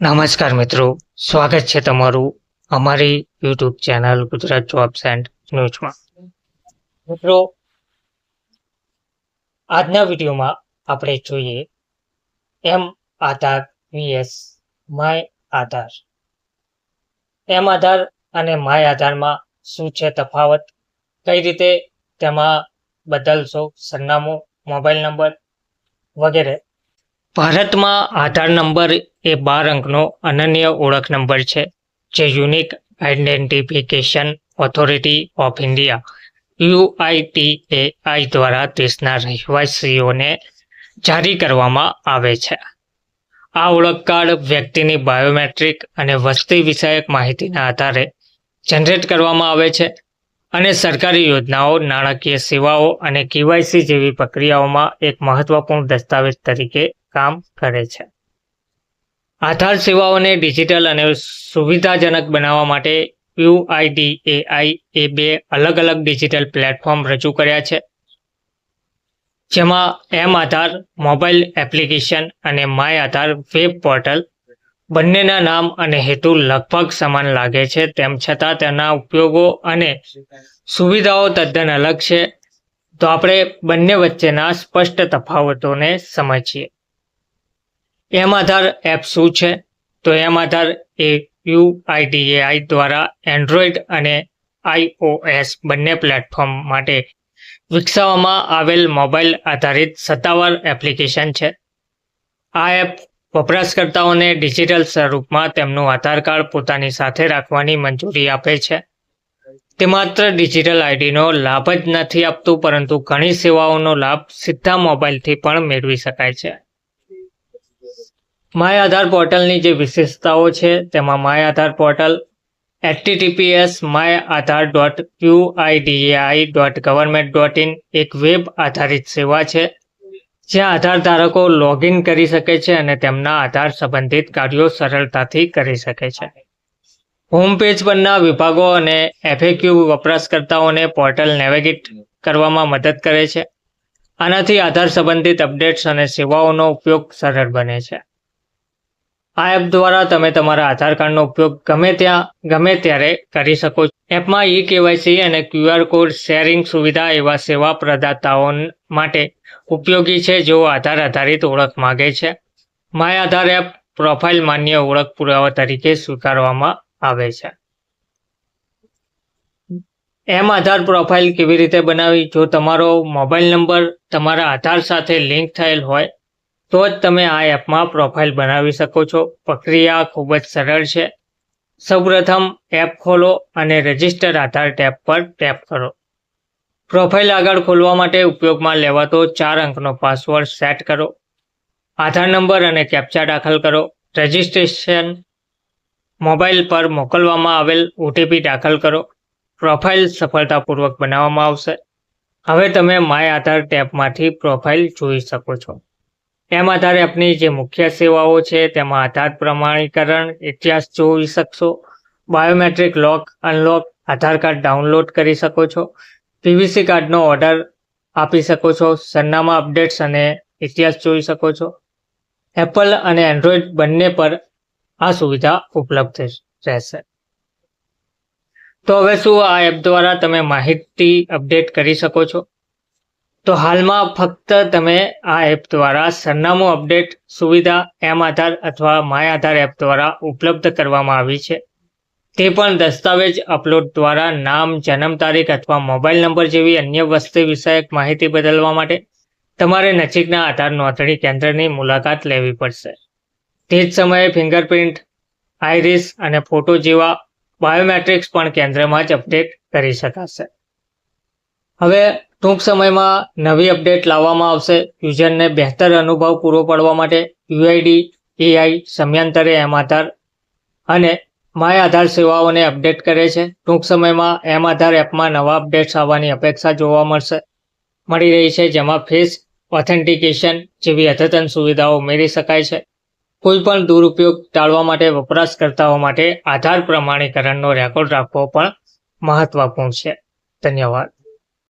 નમસ્કાર મિત્રો, સ્વાગત છે તમારું અમારી YouTube channel Gujarat jobs and ન્યૂઝમાં. મિત્રો, આજના વિડીયોમાં આપણે જોઈએ એમ આધાર વીએસ, માય આધાર. એમ આધાર અને માય આધારમાં શું છે તફાવત? કઈ રીતે તેમાં બદલશો? સરનામું, મોબાઈલ નંબર વગેરે. ભારતમાં આધાર નંબર એ બાર અંકનો અનન્ય ઓળખ નંબર છે, જે unique identification authority of India UIDAI દ્વારા દેશના રહેવાસીઓને જારી કરવામાં આવે છે. આ ઓળખ કાર્ડ વ્યક્તિની બાયોમેટ્રિક અને વસ્તી વિષયક માહિતીના આધારે જનરેટ કરવામાં આવે છે અને સરકારી યોજનાઓ, નાણાકીય સેવાઓ અને કેવાયસી જેવી પ્રક્રિયાઓમાં એક મહત્વપૂર્ણ દસ્તાવેજ તરીકે કામ કરે છે. આધાર સેવાઓને ડિજિટલ અને સુવિધાજનક બનાવવા માટે યુઆઈડીએઆઈ એ બે અલગ અલગ ડિજિટલ પ્લેટફોર્મ રજૂ કર્યા છે. જેમાં એમ આધાર મોબાઈલ એપ્લિકેશન અને માય આધાર વેબ પોર્ટલ બંનેના નામ અને હેતુ લગભગ સમાન લાગે છે. તેમ છતાં તેના ઉપયોગો અને સુવિધાઓ તદ્દન અલગ છે. તો આપણે બંને વચ્ચેના સ્પષ્ટ તફાવતોને સમજીએ. એમ આધાર એપ શું છે? તો એમ આધાર એ યુઆઈડીએઆઈ દ્વારા એન્ડ્રોઈડ અને આઈઓએસ બંને પ્લેટફોર્મ માટે વિકસાવવામાં આવેલ મોબાઈલ આધારિત સત્તાવાર એપ્લિકેશન છે. આ એપ વપરાશકર્તાઓને ડિજિટલ સ્વરૂપમાં તેમનું આધાર કાર્ડ પોતાની સાથે રાખવાની મંજૂરી આપે છે. તે માત્ર ડિજિટલ આઈડીનો લાભ જ નથી આપતું, પરંતુ ઘણી સેવાઓનો લાભ સીધા મોબાઈલથી પણ મેળવી શકાય છે. માય આધાર પોર્ટલની જે વિશેષતાઓ છે, તેમાં my Aadhaar portal HTTPS my Aadhaar dot UIDAI dot government dot in એક વેબ આધારિત સેવા છે, જ્યાં આધાર ધારકો લોગિન કરી શકે છે અને તેમના આધાર સંબંધિત કાર્યો સરળતાથી કરી શકે છે. હોમ પેજ પરના વિભાગો અને એફએક્યુ વપરાશકર્તાઓને પોર્ટલ નેવિગેટ કરવામાં મદદ કરે છે. આનાથી આધાર સંબંધિત અપડેટ્સ અને સેવાઓનો ઉપયોગ સરળ બને છે. આ એપ દ્વારા તમે તમારા આધાર કાર્ડનો ઉપયોગ ગમે ત્યાં, ગમે ત્યારે કરી શકો છો. એપમાં ઈ કેવાયસી અને ક્યુઆર કોડ શેરિંગ સુવિધા એવા સેવા પ્રદાતાઓ માટે ઉપયોગી છે જેઓ આધાર આધારિત ઓળખ માગે છે. માય આધાર એપ પ્રોફાઇલ માન્ય ઓળખ પુરાવા તરીકે સ્વીકારવામાં આવે છે. એમ આધાર પ્રોફાઇલ કેવી રીતે બનાવી? જો તમારો મોબાઈલ નંબર તમારા આધાર સાથે લિંક થયેલ હોય તો જ તમે આ એપમાં પ્રોફાઇલ બનાવી શકો છો. પ્રક્રિયા ખૂબ જ સરળ છે. સૌપ્રથમ એપ ખોલો અને રજિસ્ટર આધાર ટેબ પર ટેપ કરો. પ્રોફાઇલ આગળ ખોલવા માટે ઉપયોગમાં લેવાતો ચાર અંકનો પાસવર્ડ સેટ કરો. આધાર નંબર અને કેપ્ચા દાખલ કરો. રજિસ્ટ્રેશન મોબાઈલ પર મોકલવામાં આવેલ ઓટીપી દાખલ કરો. પ્રોફાઇલ સફળતાપૂર્વક બનાવવામાં આવશે. હવે તમે માય આધાર ટેબમાંથી પ્રોફાઇલ જોઈ શકો છો. એમ આધારે આપની જે મુખ્ય સેવાઓ છે, તેમાં આધાર પ્રમાણીકરણ, ઇતિહાસ જોઈ શકશો, biometric lock, unlock, Aadhaar card download કરી શકો છો, પીવીસી કાર્ડનો ઓર્ડર આપી શકો છો, સરનામા અપડેટ્સ અને ઇતિહાસ જોઈ શકો છો. એપલ અને એન્ડ્રોઈડ બંને પર આ સુવિધા ઉપલબ્ધ રહેશે. તો હવે શું આ એપ દ્વારા તમે માહિતી અપડેટ કરી શકો છો? તો હાલમાં ફક્ત તમે આ એપ દ્વારા સરનામું અપડેટ, સુવિધા, એમ આધાર અથવા માય આધાર એપ દ્વારા ઉપલબ્ધ કરવામાં આવી છે. તે પણ દસ્તાવેજ અપલોડ દ્વારા નામ, જન્મ તારીખ અથવા મોબાઈલ નંબર જેવી અન્ય વસ્તુ વિષયક માહિતી બદલવા માટે તમારે નજીકના આધાર નોંધણી કેન્દ્રની મુલાકાત લેવી પડશે. તે જ સમયે ફિંગરપ્રિન્ટ આઈરિસ અને ફોટો જેવા બાયોમેટ્રિક્સ પણ કેન્દ્રમાં જ અપડેટ કરી શકાશે. હવે ટૂંક સમયમાં નવી અપડેટ લાવવામાં આવશે. યુઝરને બહેતર અનુભવ પૂરો પાડવા માટે યુઆઈડી, એઆઈ સમયાંતરે એમ આધાર અને માય આધાર સેવાઓને અપડેટ કરે છે. ટૂંક સમયમાં એમ આધાર એપમાં નવા અપડેટ્સ આવવાની અપેક્ષા જોવા મળશે. મળી રહી છે, જેમાં ફેસ ઓથેન્ટિકેશન જેવી અદ્યતન સુવિધાઓ ઉમેરી શકાય છે. કોઈપણ દુરુપયોગ ટાળવા માટે વપરાશકર્તાઓ માટે આધાર પ્રમાણીકરણનો રેકોર્ડ રાખવો પણ મહત્વપૂર્ણ છે. ધન્યવાદ.